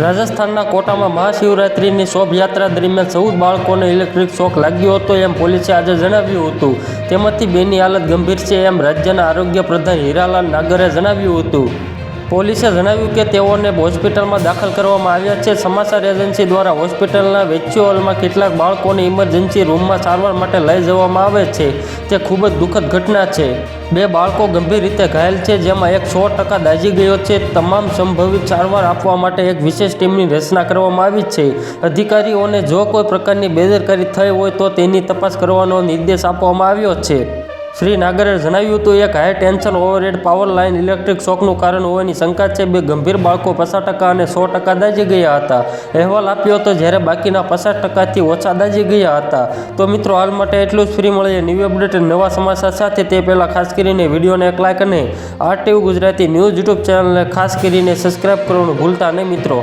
રાજસ્થાનના કોટામાં મહાશિવરાત્રિની શોભાયાત્રા દરમિયાન ચૌદ બાળકોને ઇલેક્ટ્રિક શોક લાગ્યો હતો એમ પોલીસે આજે જણાવ્યું હતું. તેમાંથી બેની હાલત ગંભીર છે એમ રાજ્યના આરોગ્ય પ્રધાન હીરાલાલ નાગરે જણાવ્યું હતું. પોલીસે જણાવ્યું કે તેઓને હોસ્પિટલમાં દાખલ કરવામાં આવ્યા છે. સમાચાર એજન્સી દ્વારા હોસ્પિટલના વેચ્યુઅલમાં કેટલાક બાળકોને ઇમરજન્સી રૂમમાં સારવાર માટે લઈ જવામાં આવે છે. તે ખૂબ જ દુઃખદ ઘટના છે. બે બાળકો ગંભીર રીતે ઘાયલ છે, જેમાં એક સો ટકા દાઝી ગયો છે. તમામ સંભવિત સારવાર આપવા માટે એક વિશેષ ટીમની રચના કરવામાં આવી છે. અધિકારીઓને જો કોઈ પ્રકારની બેદરકારી થઈ હોય તો તેની તપાસ કરવાનો નિર્દેશ આપવામાં આવ્યો છે. શ્રી નાગરે જણાવ્યું હતું, એક high tension overhead power line electric શોકનું કારણ હોવાની શંકા છે. બે ગંભીર બાળકો પચાસ ટકા અને સો ટકા દાજી ગયા હતા. અહેવાલ આપ્યો હતો, જ્યારે બાકીના પચાસ ટકાથી ઓછા દાઝી ગયા હતા. તો મિત્રો, હાલ માટે એટલું જ. ફ્રી મળીએ ન્યૂ અપડેટ નવા સમાચાર સાથે. તે પહેલાં ખાસ કરીને વિડીયોને એક લાઇક અને આરટીવી ગુજરાતી ન્યૂઝ યુટ્યુબ ચેનલને ખાસ કરીને સબસ્ક્રાઇબ કરવાનું ભૂલતા નહીં મિત્રો.